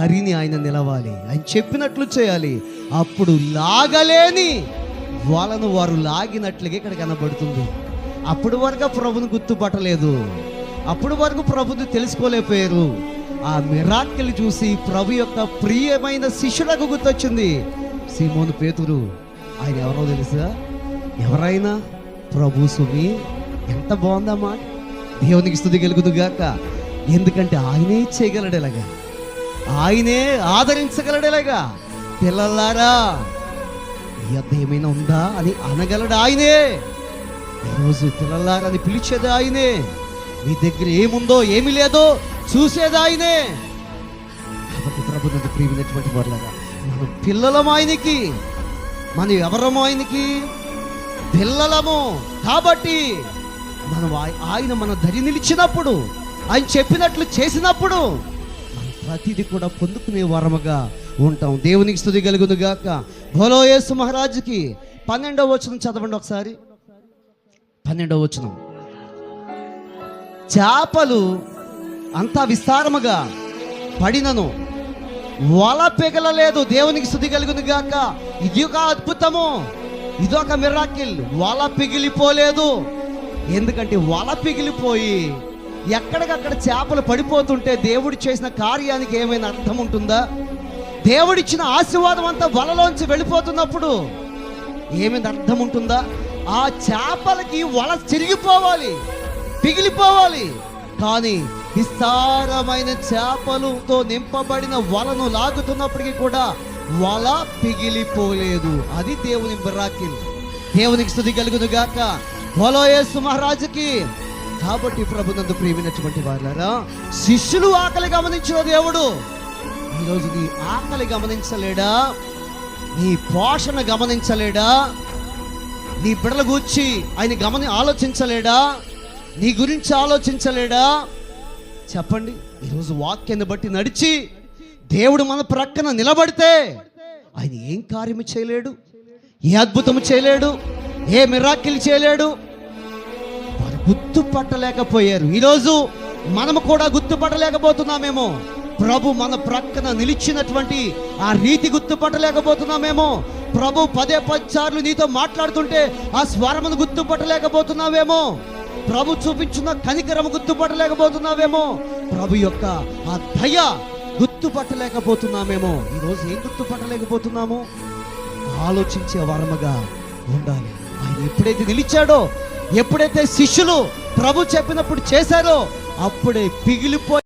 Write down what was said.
దరిని ఆయన నిలవాలి. ఆయన చెప్పినట్లు చేయాలి. అప్పుడు లాగలేని వాళ్ళను వారు లాగినట్లుగా ఇక్కడ కనబడుతుంది. అప్పుడు వరకు ప్రభుని గుర్తుపట్టలేదు. అప్పుడు వరకు ప్రభుని తెలుసుకోలేకపోయారు. ఆ మిరాకిల్ చూసి ప్రభు యొక్క ప్రియమైన శిష్యులకు గుర్తొచ్చింది. సీమోను పేతురు ఆయన ఎవరో తెలుసా? ఎవరైనా? ప్రభు సుమి ఎంత బాగుందమ్మా. దేవునికి స్థుతి కలుగుదు గాక. ఎందుకంటే ఆయనే చేయగలడు ఇలాగా. ఆయనే ఆదరించగలడు ఇలాగా పిల్లలారా ఈ ఏమైనా ఉందా అని అనగలడు ఆయనే. ఈరోజు పిల్లలారా అని పిలిచేది ఆయనే. మీ దగ్గర ఏముందో ఏమి లేదో చూసేది ఆయనే. కాబట్టి ప్రభు నన్ను ప్రియమైనటువంటి వాళ్ళగా మనం పిల్లలం ఆయనకి మనం ఎవరము ఆయనకి? పిల్లలము కాబట్టి మనం ఆయన మన దరి నిలిచినప్పుడు ఆయన చెప్పినట్లు చేసినప్పుడు ప్రతిదీ కూడా పొందుకునే వరముగా ఉంటాం. దేవునికి స్థుతి కలుగును గాక. భోలో యేసు మహారాజుకి పన్నెండవ వచనం చదవండి ఒకసారి. పన్నెండవ వచనం. చేపలు అంతా విస్తారముగా పడినను. వల పిగలలేదు. దేవునికి స్థుతి కలుగును గాక. ఇది ఒక అద్భుతము. ఇది ఒక మిరాకిల్. వల పిగిలిపోలేదు. ఎందుకంటే వల పిగిలిపోయి ఎక్కడికక్కడ చేపలు పడిపోతుంటే దేవుడు చేసిన కార్యానికి ఏమైనా అర్థం ఉంటుందా? దేవుడిచ్చిన ఆశీర్వాదం అంతా వలలోంచి వెళ్ళిపోతున్నప్పుడు ఏమైనా అర్థం ఉంటుందా? ఆ చేపలకి వల చిరిగిపోవాలి పిగిలిపోవాలి. కానీ విస్తారమైన చేపలతో నింపబడిన వలను లాగుతున్నప్పటికీ కూడా వల పిగిలిపోలేదు. అది దేవుని బిరాకిల్. దేవునికి స్థుతి కలుగును గాక వలో మహారాజుకి కాబట్టి ప్రభునందు ప్రేమినటువంటి వాళ్ళారా శిష్యులు ఆకలి గమనించిన దేవుడు. ఈరోజు నీ ఆకలి గమనించలేడా? నీ పోషణ గమనించలేడా? నీ బిడల గూర్చి ఆయన గమని ఆలోచించలేడా? నీ గురించి ఆలోచించలేడా? చెప్పండి ఈరోజు వాక్యాన్ని బట్టి నడిచి దేవుడు మన ప్రక్కన నిలబడితే ఆయన ఏం కార్యము చేయలేడు? ఏ అద్భుతము చేయలేడు? ఏ మిరాకిల్ చేయలేడు? గుర్తుపట్టలేకపోయారు. ఈరోజు మనము కూడా గుర్తుపట్టలేకపోతున్నామేమో. ప్రభు మన ప్రక్కన నిలిచినటువంటి ఆ రీతి గుర్తుపట్టలేకపోతున్నామేమో. ప్రభు పదే పదిసార్లు నీతో మాట్లాడుతుంటే ఆ స్వరమును గుర్తుపట్టలేకపోతున్నావేమో. ప్రభు చూపించిన కనికరము గుర్తుపట్టలేకపోతున్నావేమో. ప్రభు యొక్క ఆ దయ గుర్తుపట్టలేకపోతున్నామేమో. ఈరోజు ఏం గుర్తుపట్టలేకపోతున్నాము? ఆలోచించే వరముగా ఉండాలి. ఆయన ఎప్పుడైతే నిలిచాడో ఎప్పుడైతే శిష్యులు ప్రభు చెప్పినప్పుడు చేశారో అప్పుడే పిగిలిపోయి